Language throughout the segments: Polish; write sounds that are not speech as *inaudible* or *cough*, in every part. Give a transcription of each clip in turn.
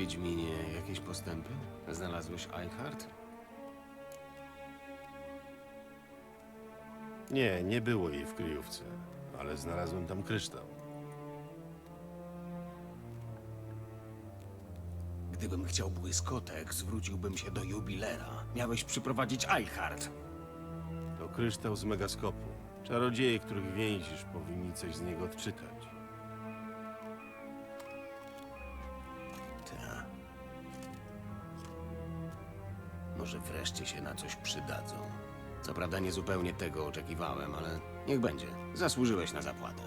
Wiedźminie, jakieś postępy? Znalazłeś Eichhardt? Nie, nie było jej w kryjówce, ale znalazłem tam kryształ. Gdybym chciał błyskotek, zwróciłbym się do jubilera. Miałeś przyprowadzić Eichhardt. To kryształ z megaskopu. Czarodzieje, których więzisz, powinni coś z niego odczytać. Może wreszcie się na coś przydadzą. Co prawda nie zupełnie tego oczekiwałem, ale niech będzie. Zasłużyłeś na zapłatę.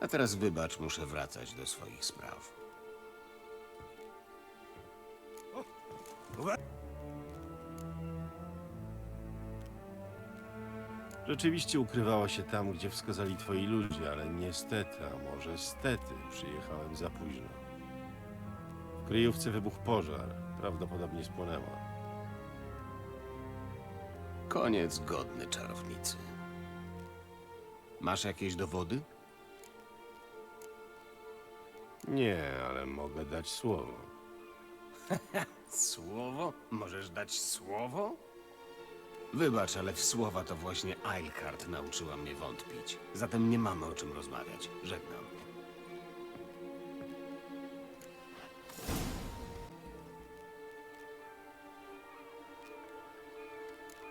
A teraz wybacz, muszę wracać do swoich spraw. Rzeczywiście ukrywała się tam, gdzie wskazali twoi ludzie, ale niestety, a może stety, przyjechałem za późno. W kryjówce wybuchł pożar, prawdopodobnie spłonęła. Koniec godny czarownicy. Masz jakieś dowody? Nie, ale mogę dać słowo. *laughs* Słowo? Możesz dać słowo? Wybacz, ale w słowa to właśnie Eilhart nauczyła mnie wątpić. Zatem nie mamy o czym rozmawiać. Żegnam.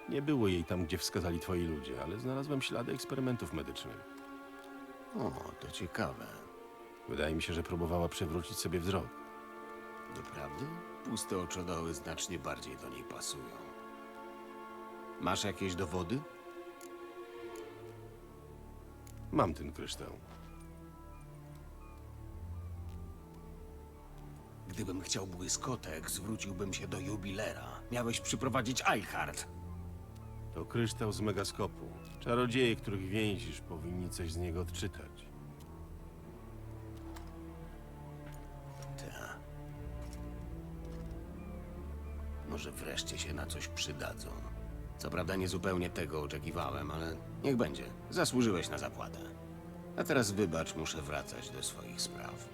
Nie było jej tam, gdzie wskazali twoi ludzie, ale znalazłem ślady eksperymentów medycznych. O, to ciekawe. Wydaje mi się, że próbowała przewrócić sobie wzrok. Doprawdy? Puste oczodoły znacznie bardziej do niej pasują. Masz jakieś dowody? Mam ten kryształ. Gdybym chciał błyskotek, zwróciłbym się do jubilera. Miałeś przyprowadzić Eilhart. To kryształ z megaskopu. Czarodzieje, których więzisz, powinni coś z niego odczytać. Ta. Może wreszcie się na coś przydadzą. Co prawda nie zupełnie tego oczekiwałem, ale niech będzie. Zasłużyłeś na zapłatę. A teraz wybacz, muszę wracać do swoich spraw.